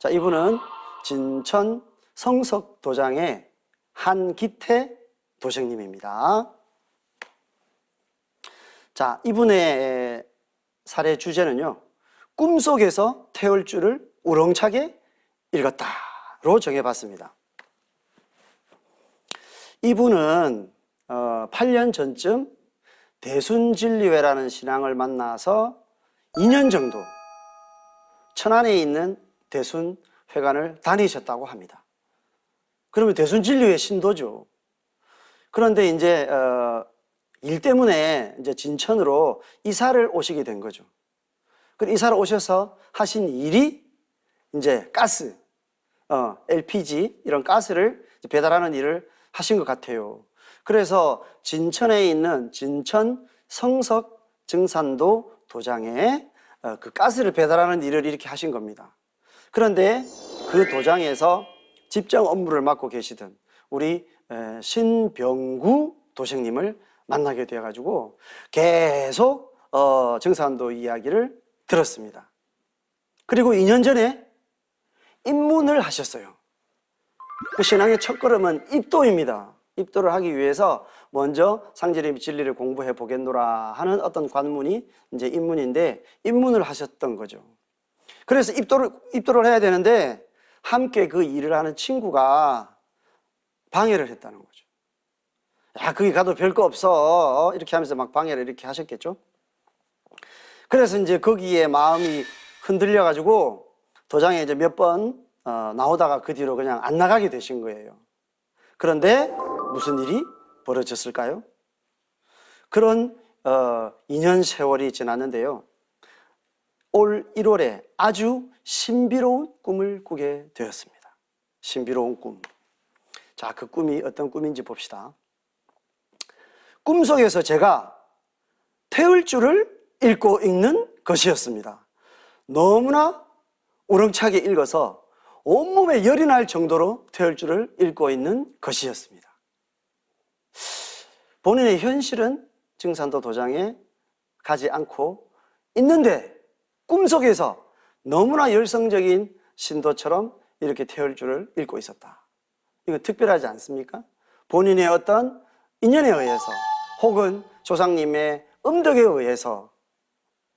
자, 이분은 진천 성석 도장의 한기태 도생님입니다. 자, 이분의 사례 주제는요. 꿈속에서 줄을 우렁차게 읽었다로 정해봤습니다. 이분은 어, 8년 전쯤 대순진리회라는 신앙을 만나서 2년 정도 천안에 있는 대순 회관을 다니셨다고 합니다. 그러면 대순 진리회 신도죠. 그런데 이제 어, 일 때문에 이제 진천으로 이사를 오시게 된 거죠. 그 이사를 오셔서 하신 일이 이제 가스, 어, LPG 이런 가스를 배달하는 일을 하신 것 같아요. 그래서 진천에 있는 진천 성석 증산도 도장에 어, 그 가스를 배달하는 일을 이렇게 하신 겁니다. 그런데 그 도장에서 집정 업무를 맡고 계시던 우리 에, 신병구 도생님을 만나게 되어가지고 계속 어, 증산도 이야기를 들었습니다. 그리고 2년 전에 입문을 하셨어요. 그 신앙의 첫 걸음은 입도입니다. 입도를 하기 위해서 먼저 상제림 진리를 공부해 보겠노라 하는 어떤 관문이 이제 입문인데 입문을 하셨던 거죠. 그래서 입도를 입도를 해야 되는데 함께 그 일을 하는 친구가 방해를 했다는 거죠. 야, 거기 가도 별거 없어. 어? 이렇게 하면서 막 방해를 이렇게 하셨겠죠. 그래서 이제 거기에 마음이 흔들려 가지고 도장에 이제 몇번 어, 나오다가 그 뒤로 그냥 안 나가게 되신 거예요. 그런데 무슨 일이 벌어졌을까요? 그런 어, 2년 세월이 지났는데요. 올 1월에 아주 신비로운 꿈을 꾸게 되었습니다. 신비로운 꿈. 자, 그 꿈이 어떤 꿈인지 봅시다. 꿈속에서 제가 태울 줄을 읽고 읽는 것이었습니다. 너무나 우렁차게 읽어서 온몸에 열이 날 정도로 태울 줄을 읽고 있는 것이었습니다. 본인의 현실은 증산도 도장에 가지 않고 있는데 꿈속에서 너무나 열성적인 신도처럼 이렇게 태울 줄을 읽고 있었다. 이거 특별하지 않습니까? 본인의 어떤 인연에 의해서 혹은 조상님의 음덕에 의해서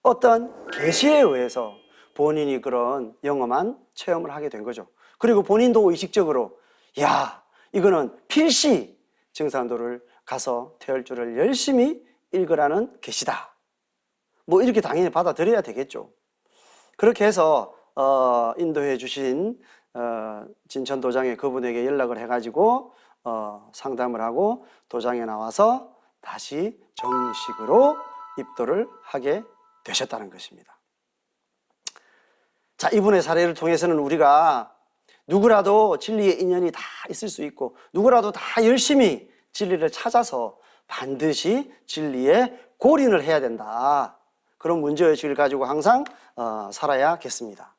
어떤 계시에 의해서 본인이 그런 영험한 체험을 하게 된 거죠. 그리고 본인도 의식적으로 야 이거는 필시 증산도를 가서 줄을 열심히 읽으라는 계시다. 뭐 이렇게 당연히 받아들여야 되겠죠. 그렇게 해서 어, 인도해 주신 어, 진천 도장의 그분에게 연락을 해가지고 어, 상담을 하고 도장에 나와서 다시 정식으로 입도를 하게 되셨다는 것입니다. 자, 이분의 사례를 통해서는 우리가 누구라도 진리의 인연이 다 있을 수 있고 누구라도 다 열심히 진리를 찾아서 반드시 진리에 골인을 해야 된다. 그런 문제의식을 가지고 항상 어, 살아야겠습니다.